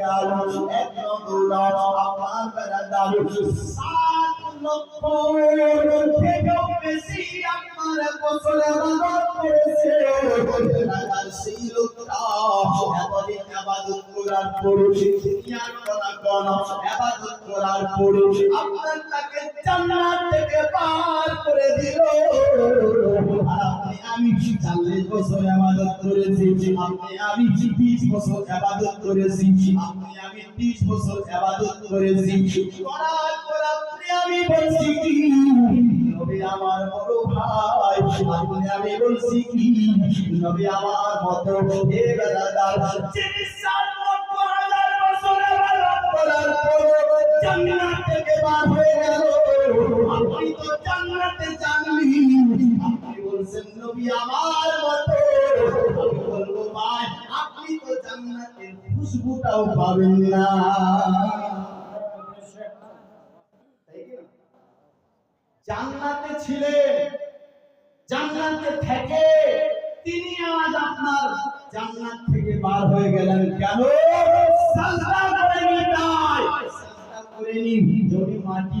গেল এক দৌড় আমার বেড়াদার। সাত লক্ষ থেকেও বেশি আপনার বছরে আবাদত করেছে সেই লোকটা এতদিন আবাদত করার পরে দুনিয়ার করা কোন আবাদত করার পরে আপনার তাকে জান্নাত থেকে পার করে দিল। আমি চল্লিশ বছর আবাদত করেছি? আপনি আমি বিশ বছর আবাদত করেছি? আপনি আমি তিরিশ বছর আবাদত করেছি? আমি বলছি কি? আমার বড় ভাই আমি বলছি কি? নবী আমার মতো হে নবী আমার মতো বলব ভাই আপনি তো জান্নাতের খুশবুটাও পাবেন না। না? জান্নাতে ছিলেন, জান্নাতে থেকে তিনি আজ আপনার জান্নাত থেকে বার হয়ে গেলেন কেন? সাজদা করেনি তাই সাজদা করেনি যদি মাটি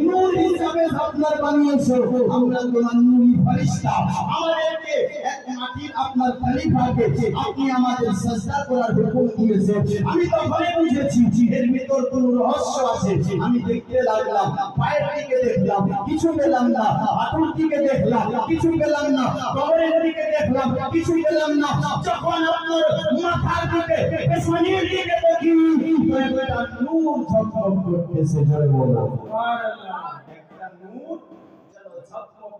আমি তখনই বুঝেছি রহস্য আছে। আমি দেখতে লাগলাম কিছু পেলাম না, হাঁটুর দিকে দেখলাম, কিছু পেলাম না, কবরের দিকে দেখলাম, কিছু পেলাম না। যখন আপনার মাথার দিকে, পেছনের দিকে দেখি করতেছে জয় বলো।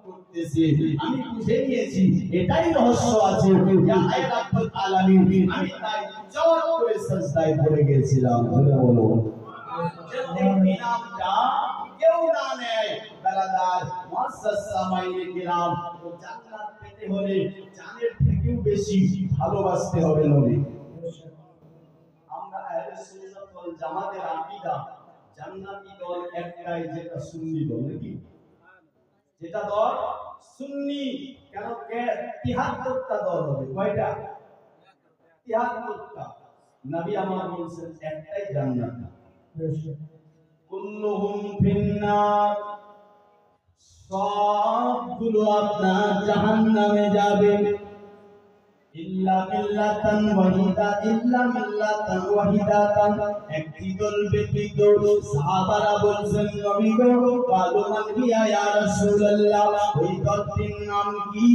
করতেছে। আমি বুঝে নিয়েছি এটাই রহস্য আছে ইয়া আয় রাব্বুল আলামিন। আমি তাই করে সাজদায় পড়ে গেছিলাম। জোরে বলো। যাতে ইনামটা কেউ না নেয় বেলাদার মুআসসাস কিরাম ও জান্নাত পেতে হলে জানের থেকেও বেশি ভালোবাসতে হবে নবী। আমরা আহলে সুন্নাত ওয়াল জামাতের আকীদা জান্নাতি দল একটাই যেটা সুন্নি দল নাকি? যেটা দল সুন্নি, কেন 73টা দল হবে। কয়টা? 73টা নবী আমার বলছেন, একটাই জান্নাত। কুল্লুহুম ফিন্নার। সবগুলো আপনার জাহান্নামে যাবে। ইল্লা মিল্লাতান ওয়াহিদা, ইল্লা মিল্লাতান ওয়াহিদাতান। একটি দল ব্যতীত সাহাবারা বলছেন, নবী গো কালু মান হিয়া ইয়া রাসূলুল্লাহ, ওই দলটির নাম কি?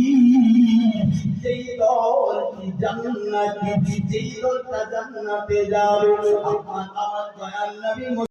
যেই দল কি জান্নাতি, যেই দলটা জান্নাতে যাবে, আমার আমার দয়াল নবী